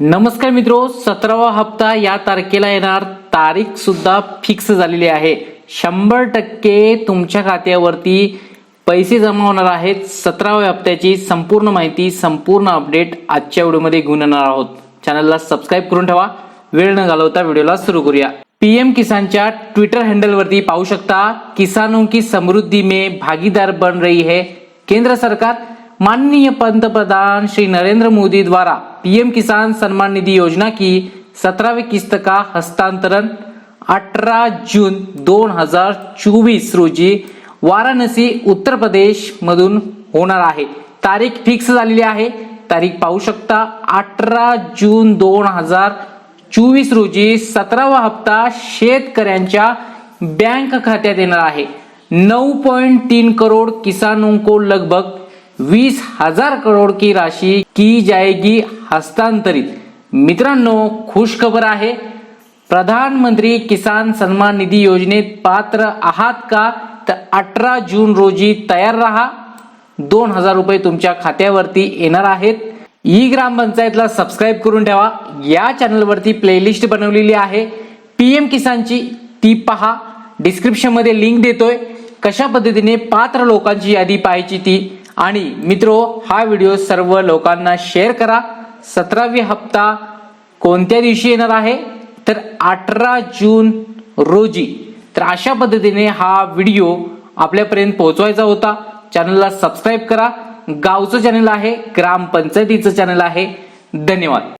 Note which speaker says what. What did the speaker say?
Speaker 1: नमस्कार मित्रो सतरावा हप्ता या तारखेला येणार. तारीख सुद्धा फिक्स झालेली आहे. शंभर टक्के तुमच्या खात्यावरती पैसे जमा होणार आहेत. सतराव्या हप्त्याची संपूर्ण माहिती संपूर्ण अपडेट आजच्या व्हिडिओमध्ये घेऊन येणार आहोत. चॅनलला सबस्क्राईब करून ठेवा. वेळ न घालवता व्हिडिओला सुरू करूया. पीएम किसानच्या ट्विटर हँडलवरती पाहू शकता किसानों हो की समृद्धी में भागीदार बन रही है. केंद्र सरकार माननीय पंतप्रधान श्री नरेंद्र मोदी द्वारा पीएम किसान सम्मान निधि योजना की सत्रहवीं किस्त का हस्तांतरण 18 जून दोन हजार चोवीस रोजी वाराणसी उत्तर प्रदेश मधून होणार आहे. तारीख फिक्स झालेली आहे. तारीख पाहू शकता अठरा जून दोन हजार चोवीस रोजी सतरावा हप्ता शेतकऱ्यांच्या बँक खात्यात येणार आहे. नऊ पॉइंट तीन करोड़ किसानों को लगभग वीस हजार करोड़ की राशि की जाएगी हस्तांतरित. मित्रांनो खुश खबर आहे प्रधानमंत्री किसान सन्मान निधी योजनेत पात्र आहात का? तर अठरा जून रोजी तयार राहा. दोन हजार रुपये तुमच्या खात्यावरती येणार आहेत. ई ग्रामपंचायतला सबस्क्राईब करून ठेवा. या चॅनलवरती प्लेलिस्ट बनवलेली आहे. पी एम किसानची ती पहा. डिस्क्रिप्शनमध्ये लिंक देतोय. कशा पद्धतीने पात्र लोकांची यादी पाहायची ती आणि मित्रो हा व्हिडिओ सर्व लोकांना शेअर करा. सतरावी हप्ता कोणत्या दिवशी येणार आहे? तर अठरा जून रोजी. तर अशा पद्धतीने हा व्हिडिओ आपल्यापर्यंत पोहोचवायचा होता. चॅनलला सबस्क्राईब करा. गावचं चॅनल आहे ग्रामपंचायतीचं चॅनल आहे. धन्यवाद.